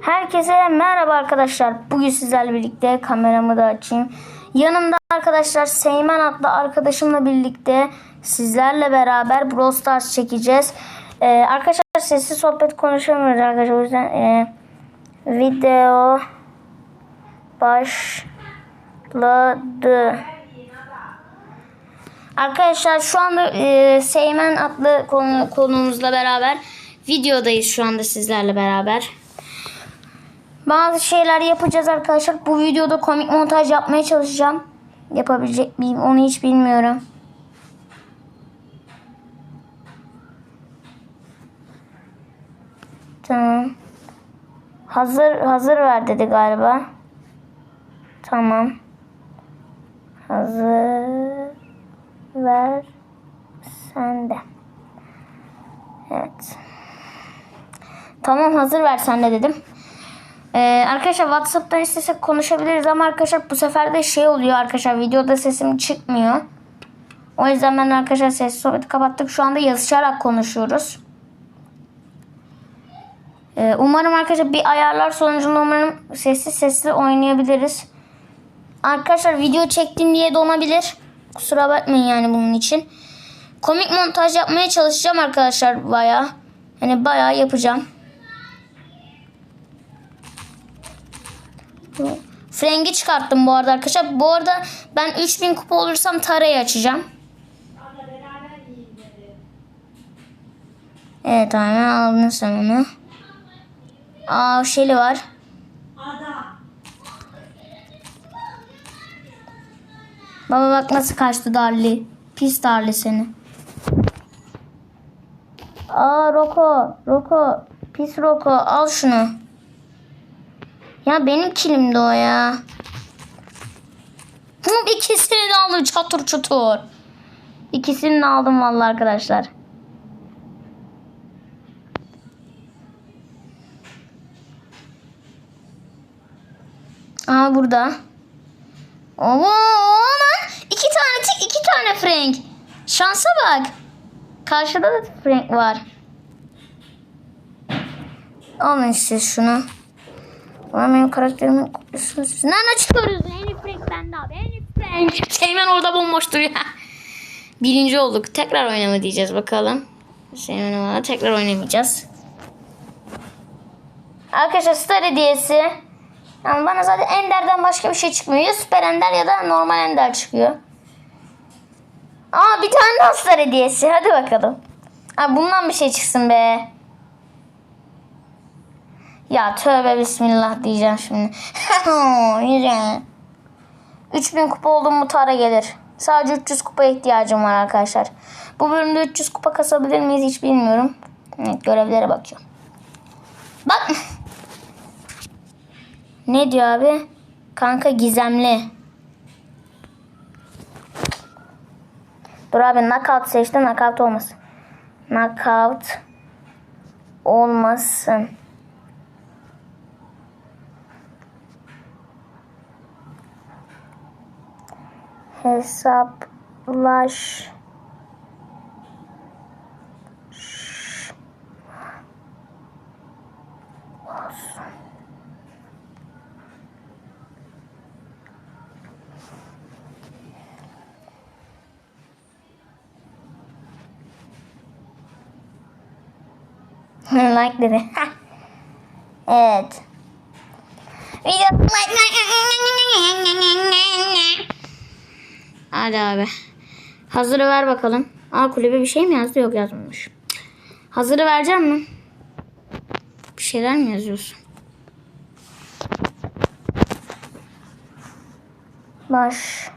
Herkese merhaba arkadaşlar. Bugün sizlerle birlikte kameramı da açayım. Yanımda arkadaşlar Seymen adlı arkadaşımla birlikte sizlerle beraber Brawl Stars çekeceğiz. Ee, arkadaşlar sessiz sohbet konuşamıyoruz arkadaşlar. O yüzden e, video başladı. Arkadaşlar şu anda e, Seymen adlı konu, konuğumuzla beraber videodayız şu anda sizlerle beraber. Bazı şeyler yapacağız arkadaşlar. Bu videoda komik montaj yapmaya çalışacağım. Yapabilecek miyim onu hiç bilmiyorum. Tamam. Hazır hazır ver dedi galiba. Tamam. Hazır ver sen de. Evet. Tamam hazır ver sen de dedim. Ee, arkadaşlar WhatsApp'tan istesek konuşabiliriz ama arkadaşlar bu sefer de şey oluyor arkadaşlar videoda sesim çıkmıyor. O yüzden ben arkadaşlar ses sohbeti kapattık. Şu anda yazışarak konuşuyoruz. Ee, umarım arkadaşlar bir ayarlar sonucunda umarım sessiz sesli oynayabiliriz. Arkadaşlar video çektim diye donabilir. Kusura bakmayın yani bunun için. Komik montaj yapmaya çalışacağım arkadaşlar baya. Hani baya yapacağım. Frengi çıkarttım bu arada arkadaşlar. Bu arada ben 3000 kupa olursam Tara'yı açacağım. Evet aynen aldın sen onu. Aa Şeli var. Baba bak nasıl kaçtı Darli. Pis Darli seni. Aa Roko. Roko. Pis Roko. Al şunu. Ya benim kilimdi o ya. Hı, İkisini de aldım çatır çutur. İkisini de aldım vallahi arkadaşlar. Aa burada. Oo lan iki tane tik iki tane Frank. Şansa bak. Karşıda da Frank var. Alın işte şunu. Ulan benim karakterimin kopyasını siz nereden çıkarıyorsun? Elif Frank bende abi. Elif Frank. Seymen orada bomboş duruyor. Birinci olduk. Tekrar oynama diyeceğiz bakalım. Seymen orada tekrar oynamayacağız. Arkadaşlar Star hediyesi. Yani bana zaten Ender'den başka bir şey çıkmıyor. Ya Süper Ender ya da normal Ender çıkıyor. Aa bir tane daha Star hediyesi. Hadi bakalım. Aa, bundan bir şey çıksın be. Ya tövbe bismillah diyeceğim şimdi. Yürü. 3000 kupa oldum mu Tara gelir. Sadece 300 kupa ihtiyacım var arkadaşlar. Bu bölümde 300 kupa kasabilir miyiz hiç bilmiyorum. Evet, görevlere bakıyorum. Bak. Ne diyor abi? Kanka gizemli. Dur abi knockout seçti knockout olmasın. Knockout olmasın. Hesaplaş. like dedi. evet. Video like Hadi abi. Hazırı ver bakalım. Aa kulübe bir şey mi yazdı? Yok yazmamış. Hazırı vereceğim mi? Bir şeyler mi yazıyorsun? Başlayalım.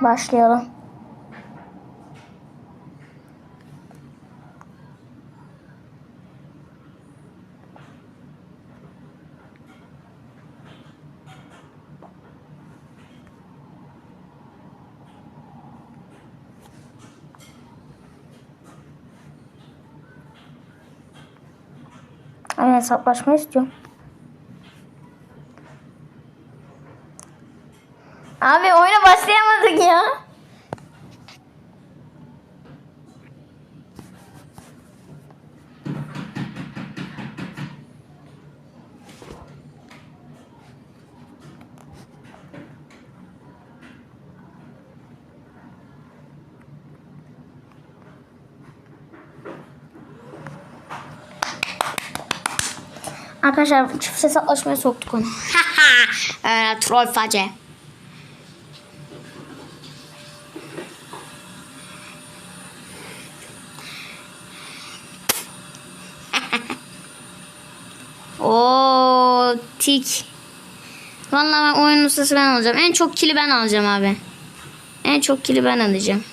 Başlayalım. Hesaplaşma istiyorum. Abi oyuna başlayamadık ya. Arkadaşlar çift hesaplaşmaya soktuk onu. ee, troll face. Oo tik. Vallahi ben oyun ustası ben olacağım. En çok kili ben alacağım abi. En çok kili ben alacağım.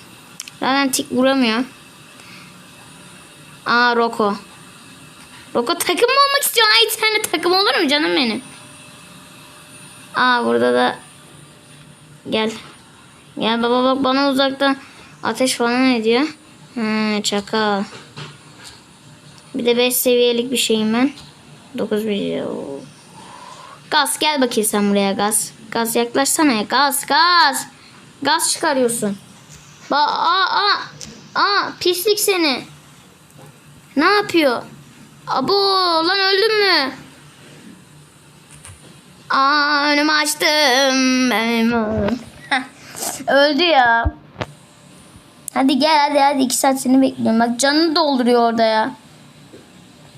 Zaten tik vuramıyor. Aa Roko. Roko takım mı olmak istiyor? Ay tane takım olur mu canım benim? Aa burada da gel. Gel baba bak bana uzaktan ateş falan ediyor. Ha, çakal. Bir de 5 seviyelik bir şeyim ben. 9 bir Oo. Gaz gel bakayım sen buraya gaz. Gaz yaklaşsana ya gaz gaz. Gaz çıkarıyorsun. Ba aa aa aa pislik seni. Ne yapıyor? Abo lan öldün mü? Aa önümü açtım. Öldü ya. Hadi gel hadi hadi iki saat seni bekliyorum. Bak canını dolduruyor orada ya.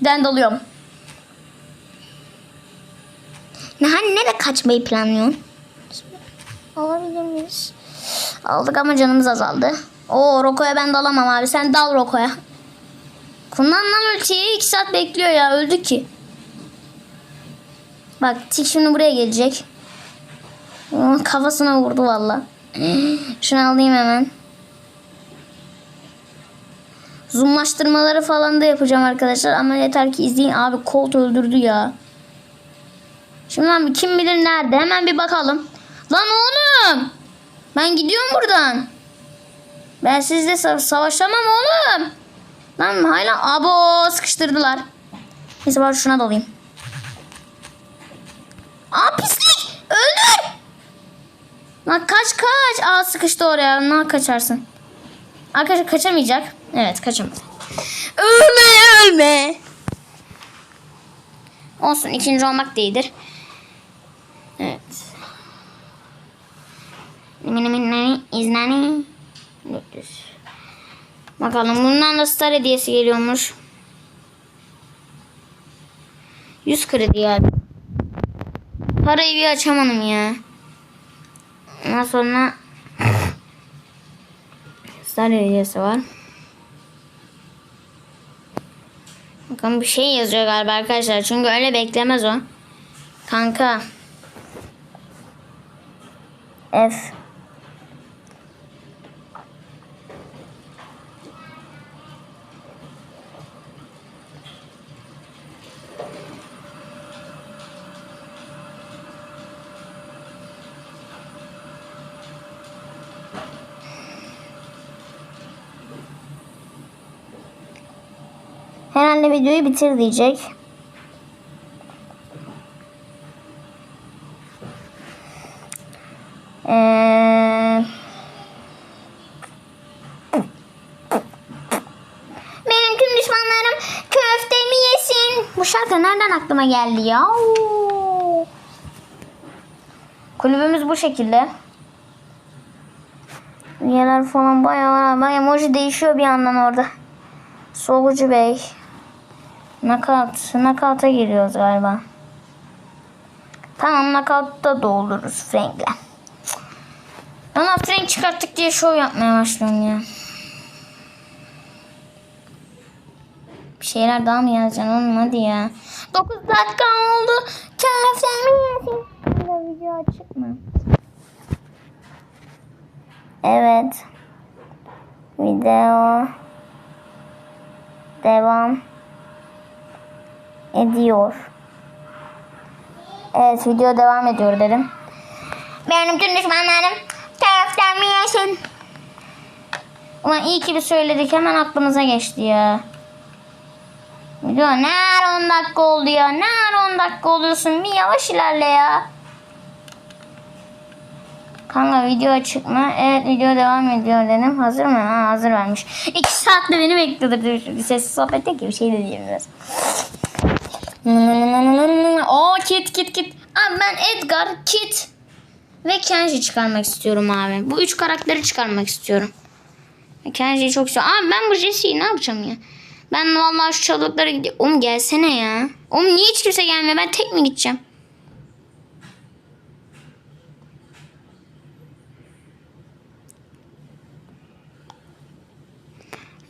Ben doluyorum. Ne hani nereye kaçmayı planlıyorsun? Alabilir miyiz? Aldık ama canımız azaldı. Oo Roko'ya ben dalamam abi. Sen dal Roko'ya. Kullanılan ultiyi iki saat bekliyor ya. Öldü ki. Bak Tik şimdi buraya gelecek. Aa, Kafasına vurdu valla. Şunu alayım hemen. Zoomlaştırmaları falan da yapacağım arkadaşlar. Ama yeter ki izleyin. Abi Colt öldürdü ya. Şimdi lan kim bilir nerede? Hemen bir bakalım. Lan oğlum. Ben gidiyorum buradan. Ben sizle sa- savaşamam oğlum. Lan hala abo sıkıştırdılar. Neyse bari şuna dalayım. Aa pislik. Öldür. Lan kaç kaç. Aa sıkıştı oraya. Ne kaçarsın. Arkadaşlar kaçamayacak. Evet kaçamadı. Ölme ölme. Olsun ikinci olmak da iyidir. Evet. İznani. Bakalım bundan da star hediyesi geliyormuş. 100 kredi ya. Parayı bir açamadım ya. Ondan sonra star hediyesi var. Bakın bir şey yazıyor galiba arkadaşlar. Çünkü öyle beklemez o. Kanka. F. Herhalde videoyu bitir diyecek. Ee, benim tüm düşmanlarım köftemi yesin. Bu şarkı nereden aklıma geldi ya? Kulübümüz bu şekilde. Üyeler falan bayağı var. Bak emoji değişiyor bir yandan orada. Solucu Bey. Nakat. Nakat'a giriyoruz galiba. Tamam nakat'ta doldururuz Frank'le. Ama Frank çıkarttık diye şov yapmaya başlıyorum ya. Bir şeyler daha mı yazacaksın oğlum hadi ya. 9 dakika oldu. Burada video açık mı? Evet. Video devam ediyor. Evet video devam ediyor dedim. Benim tüm düşmanlarım köftemi yesin. Ulan iyi ki bir söyledik hemen aklımıza geçti ya. Video ne ara 10 dakika oldu ya. Ne ara 10 dakika oluyorsun. Bir yavaş ilerle ya. Kanka video açık mı? Evet video devam ediyor dedim. Hazır mı? Ha hazır vermiş. İki saatte beni bekliyordu. Sessiz sohbet değil ki bir şey de diyemiyoruz. Oo kit kit kit. Abi ben Edgar, Kit ve Kenji çıkarmak istiyorum abi. Bu üç karakteri çıkarmak istiyorum. Kenji'yi çok istiyorum. Abi ben bu Jesse'yi ne yapacağım ya? Ben vallahi şu çalılıklara gidiyorum. Oğlum gelsene ya. Oğlum niye hiç kimse gelmiyor? Ben tek mi gideceğim?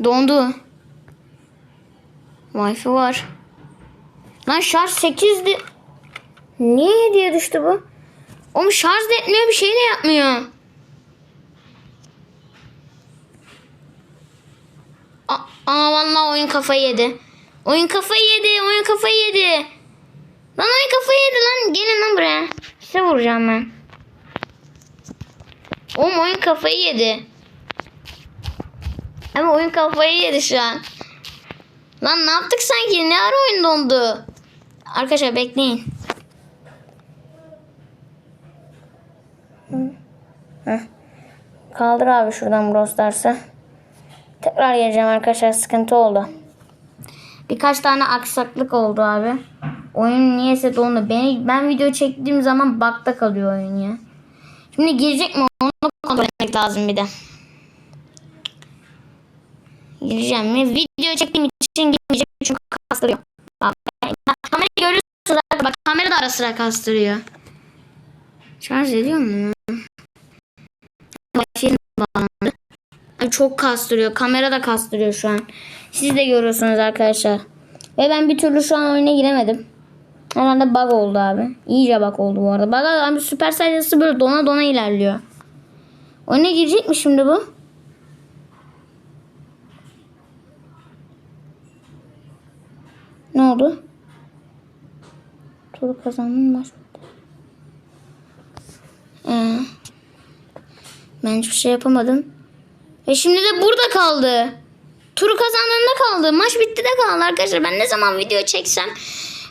Dondu. Wi-Fi var. Lan şarj 8'di. Niye hediye düştü bu? Oğlum şarj da etmiyor bir şey de yapmıyor. Aa vallahi oyun kafayı yedi. Oyun kafayı yedi. Oyun kafayı yedi. Lan oyun kafayı yedi lan. Gelin lan buraya. Size vuracağım ben. Oğlum oyun kafayı yedi. Ama oyun kafayı yedi şu an. Lan ne yaptık sanki? Ne ara oyun dondu? Arkadaşlar bekleyin. Heh. Kaldır abi şuradan Brawl. Tekrar geleceğim arkadaşlar. Sıkıntı oldu. Birkaç tane aksaklık oldu abi. Oyun niyeyse dondu. Beni, ben video çektiğim zaman bakta kalıyor oyun ya. Şimdi girecek mi onu kontrol etmek lazım bir de. Gireceğim mi? Video çektiğim için girmeyeceğim çünkü kastırıyor. Görüyorsunuz. Bak kamera da ara sıra kastırıyor. Şarj ediyor mu? Wi-Fi bağlandı. Ay, Çok kastırıyor. Kamera da kastırıyor şu an. Siz de görüyorsunuz arkadaşlar. Ve ben bir türlü şu an oyuna giremedim. Herhalde bug oldu abi. İyice bug oldu bu arada. Bug abi süper sayısı böyle dona dona ilerliyor. Oyuna girecek mi şimdi bu? Ne oldu? Turu kazandım bitti. Ee, ben hiçbir şey yapamadım. Ve şimdi de burada kaldı. Turu kazandığında kaldı. Maç bitti de kaldı arkadaşlar. Ben ne zaman video çeksem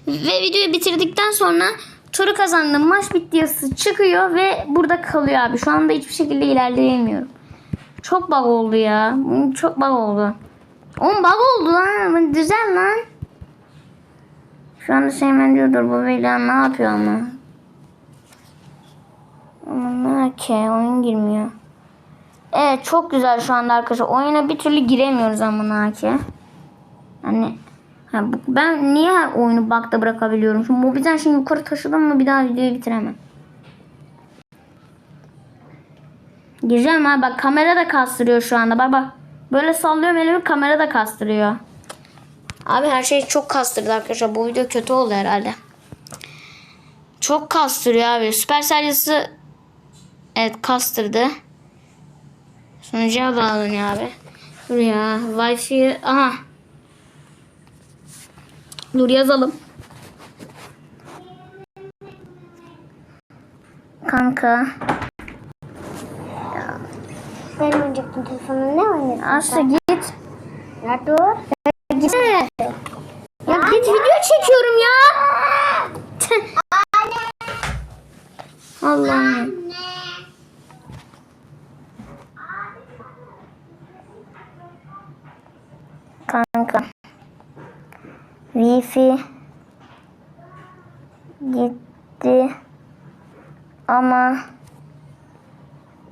ve videoyu bitirdikten sonra turu kazandım. Maç bitti yazısı çıkıyor ve burada kalıyor abi. Şu anda hiçbir şekilde ilerleyemiyorum. Çok bug oldu ya. Çok bug oldu. Oğlum bug oldu lan. Düzel lan. Şu anda Seymen diyordur bu Velian ne yapıyor ama. Ama ne oyun girmiyor. Evet çok güzel şu anda arkadaşlar. Oyuna bir türlü giremiyoruz ama ki. Hani ben niye her oyunu bakta bırakabiliyorum? Şu mobilden şimdi yukarı taşıdım mı bir daha videoyu bitiremem. Gireceğim ha bak kamera da kastırıyor şu anda. Bak bak. Böyle sallıyorum elimi kamera da kastırıyor. Abi her şey çok kastırdı arkadaşlar. Bu video kötü oldu herhalde. Çok kastırıyor abi. Süper serisi evet kastırdı. Sunucuya bağlanıyor abi. Dur ya. Wi-Fi. Aha. Dur yazalım. Kanka. Ben oynayacaktım telefonla ne oynadın? Aslı git. Ya dur. Gitsene. Ya git video çekiyorum ya. Allah'ım. Kanka. Wi-Fi gitti ama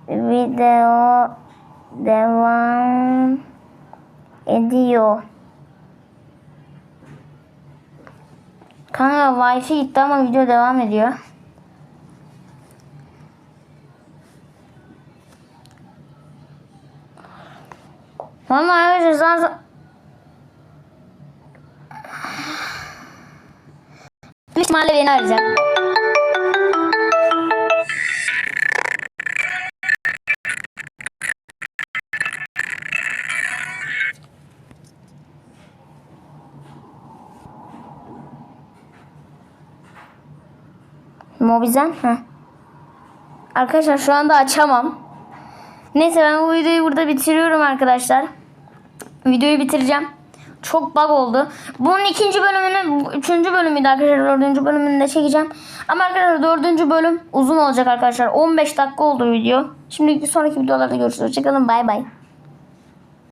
video devam ediyor. Kanka Wi-Fi gitti ama video devam ediyor. Vallahi evet zaten Büyük ihtimalle beni arayacak. Mobizen. Heh. Arkadaşlar şu anda açamam. Neyse ben bu videoyu burada bitiriyorum arkadaşlar. Videoyu bitireceğim. Çok bug oldu. Bunun ikinci bölümünü, üçüncü bölümüydü arkadaşlar. Dördüncü bölümünü de çekeceğim. Ama arkadaşlar dördüncü bölüm uzun olacak arkadaşlar. 15 dakika oldu video. Şimdi sonraki videolarda görüşürüz. Hoşçakalın. Bay bay.